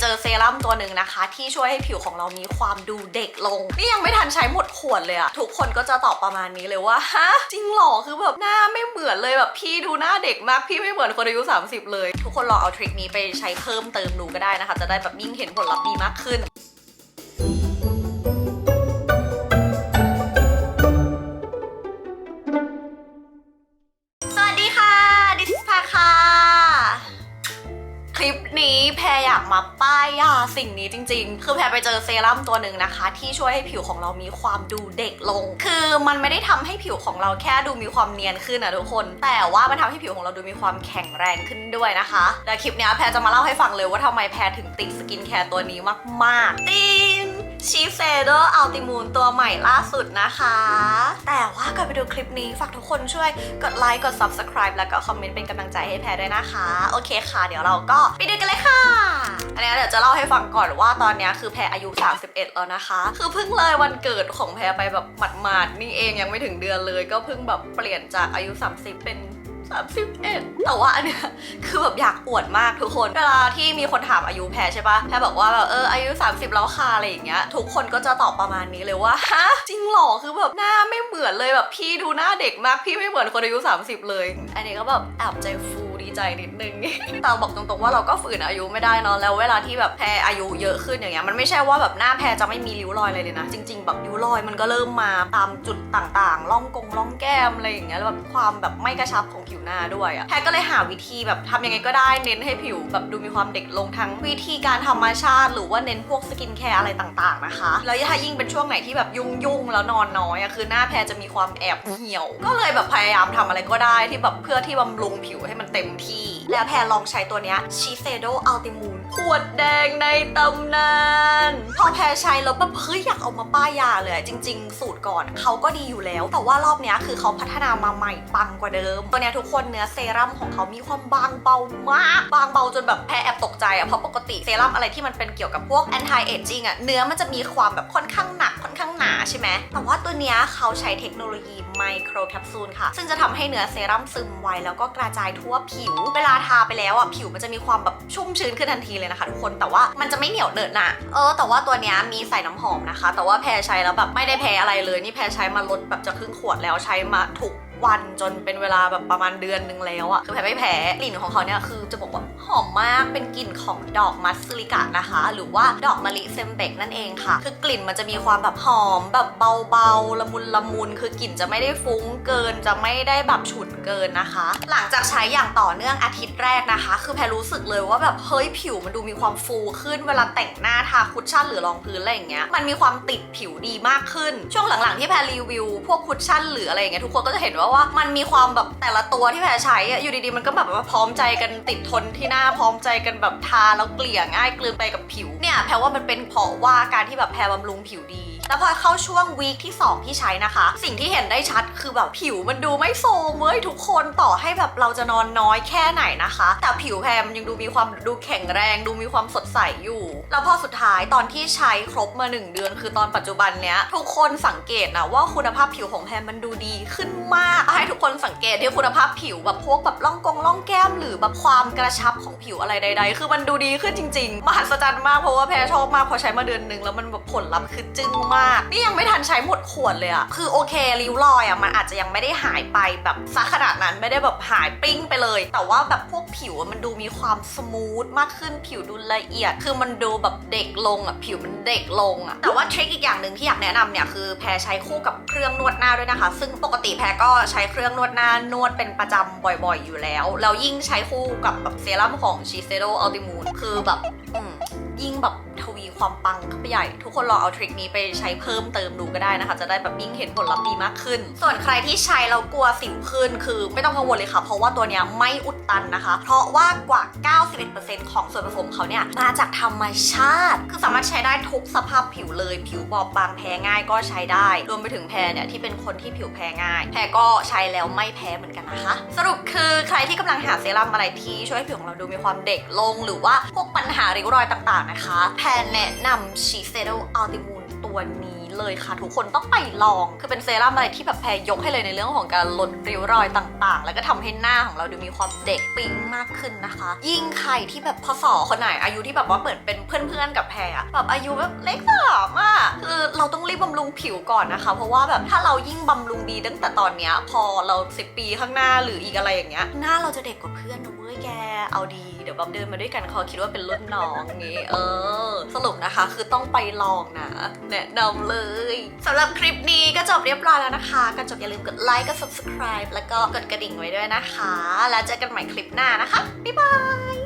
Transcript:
เจอเซรั่มตัวหนึ่งนะคะ ที่ช่วยให้ผิวของเรามีความดูเด็กลง นี่ยังไม่ทันใช้หมดขวดเลยอะทุกคนก็จะตอบประมาณนี้เลยว่าฮะจริงหรอคือแบบหน้าไม่เหมือนเลยแบบพี่ดูหน้าเด็กมากพี่ไม่เหมือนคนอายุ 30 เลย ทุกคนลองเอาทริคนี้ไปใช้เพิ่มเติมดูก็ได้นะคะ จะได้แบบยิ่งเห็นผลลัพธ์ดีมากขึ้น สิ่งนี้จริง ๆ คือแพรไปเจอเซรั่มตัวหนึ่งนะคะ ที่ช่วยให้ผิวของเรามีความดูเด็กลง คือมันไม่ได้ทำให้ผิวของเราแค่ดูมีความเนียนขึ้นนะทุกคน แต่ว่ามันทำให้ผิวของเราดูมีความแข็งแรงขึ้นด้วยนะคะและคลิปนี้แพรจะมาเล่าให้ฟังเลยว่าทำไมแพรถึงติดสกินแคร์ตัวนี้มากๆติน ชีเซเดอร์อัลติมูนตัวใหม่ล่าสุดนะคะ แต่ว่าก่อนไปดูคลิปนี้ ฝากทุกคนช่วยกดไลค์กด subscribe แล้วก็คอมเมนต์เป็นกำลังใจให้แพรด้วยนะคะ โอเคค่ะ เดี๋ยวเราก็ไปดูกันเลยค่ะ อันนี้เดี๋ยวจะเล่าให้ฟังก่อนว่าตอนนี้คือแพรอายุ 31 แล้วนะคะ คือเพิ่งเลยวันเกิดของแพรไปแบบหมาดๆนี่เองยังไม่ถึงเดือนเลย ก็เพิ่งแบบเปลี่ยนจากอายุ 30 เป็น 31แต่ว่าอันเนี้ยคือแบบอยากอวดมากทุกคน เวลาที่มีคนถามอายุแพรใช่ปะแพรบอกว่าแบบเอออายุ 30 แล้วค่ะอะไรอย่างเงี้ย ทุกคนก็จะตอบประมาณนี้เลยว่าฮะจริงหรอคือแบบหน้าไม่เหมือนเลยแบบพี่ดูหน้าเด็กมากพี่ไม่เหมือนคนอายุ 30 เลย อันนี้ก็แบบแอบใจฟู ดีใจนิดนึง แต่บอกตรงๆว่าเราก็ฝืนอายุไม่ได้เนอะแล้วเวลาที่แบบแพรอายุเยอะขึ้นอย่างเงี้ยมันไม่ใช่ว่าแบบหน้าแพรจะไม่มีริ้วรอยอะไรเลยนะ จริง ๆ แบบริ้วรอยมันก็เริ่มมาตามจุดต่างๆร่องกงร่องแก้มอะไรอย่างเงี้ยแล้วแบบความแบบไม่กระชับของผิวหน้าด้วยอะแพรก็เลยหาวิธีแบบทำยังไงก็ได้เน้นให้ผิวแบบดูมีความเด็กลงทั้งวิธีการธรรมชาติ หรือว่าเน้นพวกสกินแคร์อะไรต่างๆนะคะ แล้วถ้ายิ่งเป็นช่วงไหนที่แบบยุ่งๆแล้วนอนน้อยอะคือหน้าแพรจะมีความแอบเหี่ยว ก็เลยแบบพยายามทำอะไรก็ได้ที่แบบเพื่อที่บำรุงผิวให้มันเต็มที่ แล้วแพรลองใช้ตัวเนี้ยชีเซโดอัลติมูนขวดแดงในตำนาน พอแพรใช้แล้วแบบเฮ้ยอยากเอามาป้ายยาเลย จริง ๆ สูตรก่อนเขาก็ดีอยู่แล้ว แต่ว่ารอบเนี้ยคือเขาพัฒนามาใหม่ปังกว่าเดิม ตัวเนี้ยทุกคนเนื้อเซรั่มของเขามีความบางเบามากบางเบาจนแบบแพรแอบตกใจอะเพราะปกติเซรั่มอะไรที่มันเป็นเกี่ยวกับพวก anti aging อะเนื้อมันจะมีความแบบค่อนข้างหนักค่อนข้างหนาใช่ไหมแต่ว่าตัวเนี้ยเขาใช้เทคโนโลยีไมโครแคปซูลค่ะ ซึ่งจะทำให้เนื้อเซรั่มซึมไวแล้วก็กระจายทั่วผิวเวลาทาไปแล้วอะผิวมันจะมีความแบบชุ่มชื้นขึ้นทันทีเลยนะคะทุกคนแต่ว่ามันจะไม่เหนียวเหนอะหนะเออแต่ว่าตัวเนี้ยมีใส่น้ำหอมนะคะ แต่ว่าแพรใช้แล้วแบบไม่ได้แพ้อะไรเลยนี่แพรใช้มาลดแบบจะครึ่งขวดแล้วใช้มาถูกวันจนเป็นเวลาแบบประมาณเดือนนึงแล้วอะคือแพ้ไม่แพ้กลิ่นของเขาเนี่ยคือจะบอกว่า หอมมากเป็นกลิ่นของดอกมัสซิลิกะนะคะ หรือว่าดอกมะลิเซมเบกนั่นเองค่ะ คือกลิ่นมันจะมีความแบบหอมแบบเบาๆละมุนละมุน คือกลิ่นจะไม่ได้ฟุ้งเกินจะไม่ได้แบบฉุนเกินนะคะ หลังจากใช้อย่างต่อเนื่องอาทิตย์แรกนะคะ คือแพรรู้สึกเลยว่าแบบเฮ้ยผิวมันดูมีความฟูขึ้นเวลาแต่งหน้าทาคุชชั่นหรือรองพื้นอะไรอย่างเงี้ยมันมีความติดผิวดีมากขึ้น ช่วงหลังๆที่แพรรีวิว พวกคุชชั่นหรืออะไรอย่างเงี้ยทุกคนก็จะเห็นว่าว่ามันมีความแบบแต่ละตัวที่แพรใช้อะอยู่ดีๆมันก็แบบว่าพร้อมใจกันติดทนที่หน้าพร้อมใจกันแบบทาแล้วเกลี่ยง่ายกลืนไปกับผิวเนี่ยแพรว่ามันเป็นเพราะว่าการที่แบบแพรบำรุงผิวดี แล้วพอเข้าช่วงวีคที่ 2 ที่ใช้นะคะ สิ่งที่เห็นได้ชัดคือแบบผิวมันดูไม่โซมเว้ยทุกคนต่อให้แบบเราจะนอนน้อยแค่ไหนนะคะ แต่ผิวแพรมันยังดูมีความดูแข็งแรง ดูมีความสดใสอยู่ แล้วพอสุดท้ายตอนที่ใช้ครบมา 1 เดือน คือตอนปัจจุบันเนี้ยทุกคนสังเกตนะว่าคุณภาพผิวของแพรมันดูดีขึ้นมาก ให้ทุกคนสังเกตที่คุณภาพผิวแบบพวกแบบร่องกงร่องแก้ม หรือแบบความกระชับของผิวอะไรใด ๆ คือมันดูดีขึ้นจริง ๆ มหัศจรรย์มากเพราะว่าแพรชอบมากพอใช้มาเดือนหนึ่งแล้วมันแบบผลลัพธ์คือจึ้งมากนี่ยังไม่ทันใช้หมดขวดเลยอะคือโอเคริ้วรอยอะมันอาจจะยังไม่ได้หายไปแบบซะขนาดนั้นไม่ได้แบบหายปิ้งไปเลย แต่ว่าแบบพวกผิวอะมันดูมีความสมูทมากขึ้นผิวดูละเอียด คือมันดูแบบเด็กลงอะผิวมันเด็กลงอะแต่ว่าทริคอีกอย่างหนึ่งที่อยากแนะนำเนี่ยคือแพรใช้คู่กับเครื่องนวดหน้าด้วยนะคะ ซึ่งปกติแพรก็ใช้เครื่องนวดหน้านวดเป็นประจำบ่อยๆ อยู่แล้วแล้วยิ่งใช้คู่กับแบบเซรั่มของชีเซโดอัลติมูนคือแบบยิ่งแบบ ความปังเข้าไปใหญ่ ทุกคนลองเอาทริคนี้ไปใช้เพิ่มเติมดูก็ได้นะคะ จะได้แบบยิ่งเห็นผลลัพธ์ดีมากขึ้น ส่วนใครที่ใช้แล้วกลัวสิวขึ้นคือไม่ต้องกังวลเลยค่ะ เพราะว่าตัวเนี้ยไม่อุดตันนะคะ เพราะว่ากว่า 91%ของส่วนผสมเขาเนี่ยมาจากธรรมชาติ คือสามารถใช้ได้ทุกสภาพผิวเลย ผิวบอบบางแพ้ง่ายก็ใช้ได้ รวมไปถึงแพรเนี่ยที่เป็นคนที่ผิวแพ้ง่าย แพรก็ใช้แล้วไม่แพ้เหมือนกันนะคะ สรุปคือใครที่กำลังหาเซรั่มอะไรที่ช่วยให้ผิวของเราดูมีความเด็กลง หรือว่าพวกปัญหาริ้วรอยต่างๆนะคะ แพรแนะนะนำชีเซโดอัลติมูนตัวนี้เลยค่ะ ทุกคนต้องไปลอง คือเป็นเซรั่มอะไรที่แบบแพรยกให้เลยในเรื่องของการลดริ้วรอยต่างๆ แล้วก็ทำให้หน้าของเราดูมีความเด็กปิ๊งมากขึ้นนะคะ ยิ่งใครที่แบบพศคนไหน อายุที่แบบว่าเปิดเป็นเพื่อนๆกับแพรอะแบบอายุแบบเล็กสามอะคือเราต้องรีบบำรุงผิวก่อนนะคะ เพราะว่าแบบถ้าเรายิ่งบำรุงดีตั้งแต่ตอนเนี้ยพอเราสิปีข้างหน้าหรืออีกอะไรอย่างเงี้ยหน้าเราจะเด็กกว่าเพื่อน แกเอาดีเดี๋ยวแบบเดินมาด้วยกันเขาคิดว่าเป็นรุ่นน้องงี้เออ สรุปนะคะคือต้องไปลองนะ แนะนำเลยสำหรับคลิปนี้ก็จบเรียบร้อยแล้วนะคะก่อนจบอย่าลืมกดไลค์กด subscribe แล้วก็กดกระดิ่งไว้ด้วยนะคะ แล้วเจอกันใหม่คลิปหน้านะคะบ๊ายบาย